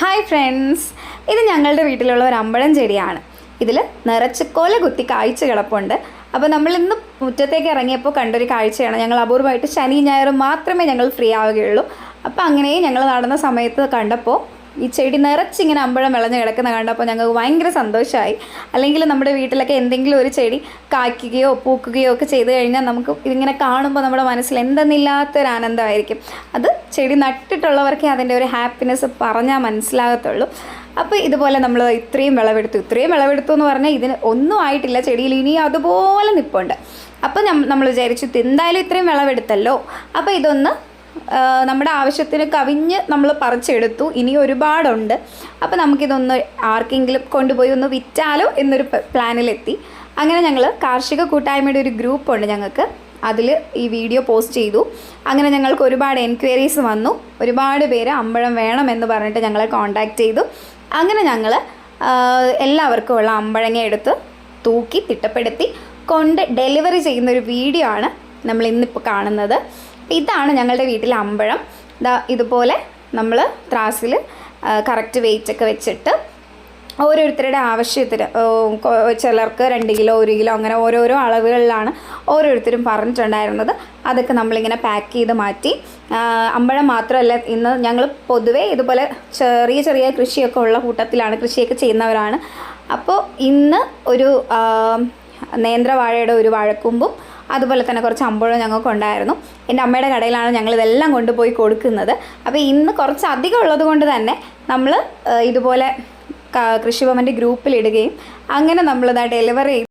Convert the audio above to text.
Hi friends ഇത് ഞങ്ങളുടെ വീട്ടിലുള്ള ഒരു അമ്പഴം ചെടിയാണ്. ഇതിൽ നിറച്ച് കൊല കുത്തി കാഴ്ച കിടപ്പുണ്ട്. അപ്പോൾ നമ്മൾ ഇന്ന് മുറ്റത്തേക്ക് ഇറങ്ങിയപ്പോൾ കണ്ടൊരു കാഴ്ചയാണ്. ഞങ്ങൾ അപൂർവമായിട്ട് ശനി ഞായറും മാത്രമേ ഞങ്ങൾ ഫ്രീ ആവുകയുള്ളൂ. അപ്പോൾ അങ്ങനെ ഞങ്ങൾ നടന്ന സമയത്ത് കണ്ടപ്പോൾ ഈ ചെടി നിറച്ചിങ്ങനെ അമ്പഴം വിളഞ്ഞ് കിടക്കുന്ന കണ്ടപ്പോൾ ഞങ്ങൾക്ക് ഭയങ്കര സന്തോഷമായി. അല്ലെങ്കിൽ നമ്മുടെ വീട്ടിലൊക്കെ എന്തെങ്കിലും ഒരു ചെടി കായ്ക്കുകയോ പൂക്കുകയോ ഒക്കെ ചെയ്ത് കഴിഞ്ഞാൽ നമുക്ക് ഇതിങ്ങനെ കാണുമ്പോൾ നമ്മുടെ മനസ്സിൽ എന്തെന്നില്ലാത്തൊരു ആനന്ദമായിരിക്കും അത് ചെടി നട്ടിട്ടുള്ളവർക്കേ അതിന്റെ ഒരു ഹാപ്പിനെസ് പറഞ്ഞാൽ മനസ്സിലാകത്തുള്ളൂ. അപ്പോൾ ഇതുപോലെ നമ്മൾ ഇത്രയും വിളവെടുത്തു. ഇത്രയും വിളവെടുത്തു എന്ന് പറഞ്ഞാൽ ഇതിന് ഒന്നും ആയിട്ടില്ല. ചെടിയിൽ ഇനി അതുപോലെ നിൽപ്പുണ്ട് അപ്പോൾ നമ്മൾ വിചാരിച്ചു എന്തായാലും ഇത്രയും വിളവെടുത്തല്ലോ. അപ്പോൾ ഇതൊന്ന് നമ്മുടെ ആവശ്യത്തിന് കവിഞ്ഞ് നമ്മൾ പറിച്ചെടുത്തു. ഇനി ഒരുപാടുണ്ട്. അപ്പോൾ നമുക്കിതൊന്ന് ആർക്കെങ്കിലും കൊണ്ടുപോയി ഒന്ന് വിറ്റാലോ എന്നൊരു പ്ലാനിലെത്തി. അങ്ങനെ ഞങ്ങൾ കാർഷിക കൂട്ടായ്മയുടെ ഒരു ഗ്രൂപ്പുണ്ട് ഞങ്ങൾക്ക്. അതിൽ ഈ വീഡിയോ പോസ്റ്റ് ചെയ്തു. അങ്ങനെ ഞങ്ങൾക്ക് ഒരുപാട് എൻക്വയറീസ് വന്നു. ഒരുപാട് പേര് അമ്പഴം വേണമെന്ന് പറഞ്ഞിട്ട് ഞങ്ങളെ കോണ്ടാക്റ്റ് ചെയ്തു. അങ്ങനെ ഞങ്ങൾ എല്ലാവർക്കും ഉള്ള അമ്പഴങ്ങ എടുത്ത് തൂക്കി തിട്ടപ്പെടുത്തി കൊണ്ട് ഡെലിവറി ചെയ്യുന്ന ഒരു വീഡിയോ ആണ് നമ്മൾ ഇന്നിപ്പോൾ കാണുന്നത്. ഇതാണ് ഞങ്ങളുടെ വീട്ടിലെ അമ്പഴം. ദാ ഇതുപോലെ നമ്മൾ ത്രാസിൽ കറക്റ്റ് വെയിറ്റ് ഒക്കെ വെച്ചിട്ട് ഓരോരുത്തരുടെ ആവശ്യത്തിന് ചിലർക്ക് രണ്ട് കിലോ ഒരു കിലോ അങ്ങനെ ഓരോരോ അളവുകളിലാണ് ഓരോരുത്തരും പറഞ്ഞിട്ടുണ്ടായിരുന്നത്. അതൊക്കെ നമ്മളിങ്ങനെ പാക്ക് ചെയ്ത് മാറ്റി. അമ്പഴം മാത്രമല്ല ഇന്ന് ഞങ്ങൾ പൊതുവേ ഇതുപോലെ ചെറിയ ചെറിയ കൃഷിയൊക്കെ ഉള്ള കൂട്ടത്തിലാണ് കൃഷിയൊക്കെ ചെയ്യുന്നവരാണ്. അപ്പോൾ ഇന്ന് ഒരു നേന്ത്രവാഴയുടെ ഒരു വാഴക്കൊമ്പും അതുപോലെ തന്നെ കുറച്ച് അമ്പഴം ഞങ്ങൾക്കുണ്ടായിരുന്നു എന്റെ അമ്മയുടെ കടയിലാണ് ഞങ്ങൾ ഇതെല്ലാം കൊണ്ടുപോയി കൊടുക്കുന്നത്. അപ്പോൾ ഇന്ന് കുറച്ച് അധികം ഉള്ളത് കൊണ്ട് തന്നെ നമ്മൾ ഇതുപോലെ കൃഷിഭവന്റെ ഗ്രൂപ്പിലിടുകയും അങ്ങനെ നമ്മളിതാ ഡെലിവറി